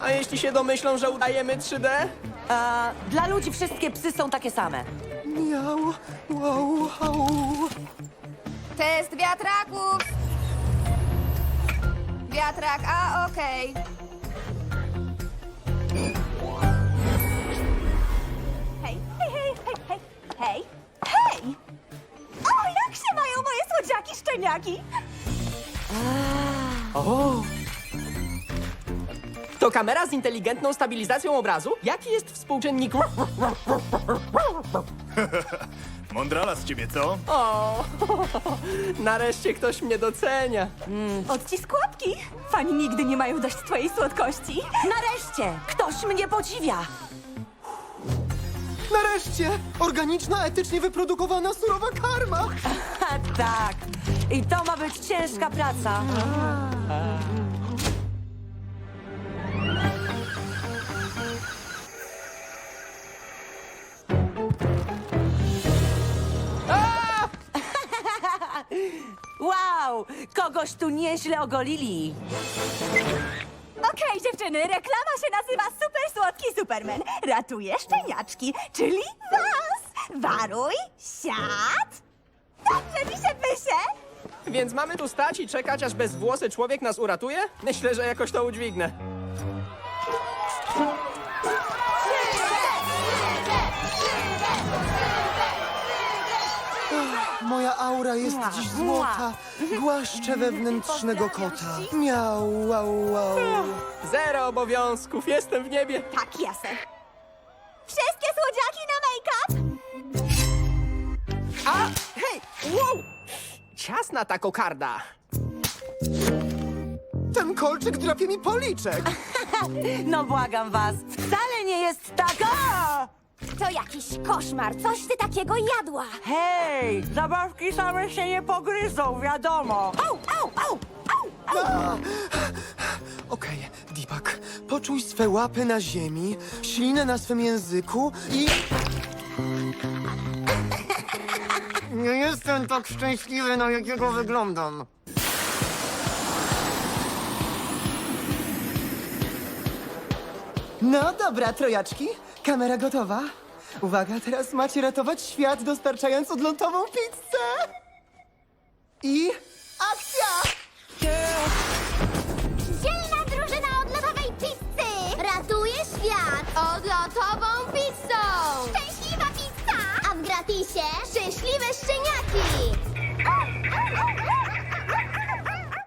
A jeśli się domyślą, że udajemy 3D? A, dla ludzi wszystkie psy są takie same. Miau, wow, au. Test wiatraków. Wiatrak, a okej. Hej, hej, hej, hej, hej, hej, hej! O, jak się mają moje słodziaki szczeniaki? O! To kamera z inteligentną stabilizacją obrazu? Jaki jest współczynnik? Mądrala z ciebie, co? O! Nareszcie ktoś mnie docenia. Odcisk łapki. Fani nigdy nie mają dość twojej słodkości. Nareszcie! Ktoś mnie podziwia! Nareszcie! Organiczna, etycznie wyprodukowana surowa karma! Ha, tak. I to ma być ciężka praca. Wow! Kogoś tu nieźle ogolili. Okej, dziewczyny, reklama się nazywa Super Słodki Superman. Ratuje szczeniaczki, czyli was. Waruj, siad. Dobrze mi się pysie. Więc mamy tu stać i czekać, aż bezwłosy człowiek nas uratuje? Myślę, że jakoś to udźwignę. Moja aura jest Mua, dziś złota. Głaszczę wewnętrznego kota. Miau, wow, wow. Zero obowiązków, jestem w niebie. Tak, jasne. Wszystkie słodziaki na make-up. A! Hej! Wow! Ciasna ta kokarda. Ten kolczyk drapie mi policzek. No błagam was, wcale nie jest tak... To jakiś koszmar. Coś ty takiego jadła. Hej, zabawki same się nie pogryzą, wiadomo. Au, au, au, au, au. Okej, Deepak, poczuj swe łapy na ziemi, ślinę na swym języku i... Nie jestem tak szczęśliwy, na jakiego wyglądam. No dobra, trojaczki, Kamera gotowa? Uwaga, teraz macie ratować świat, dostarczając odlątową pizzę! I... akcja! Dzielna drużyna odlotowej pizzy! Ratuje świat! Odlotową pizzą! Szczęśliwa pizza! A w gratisie szczęśliwe szczeniaki!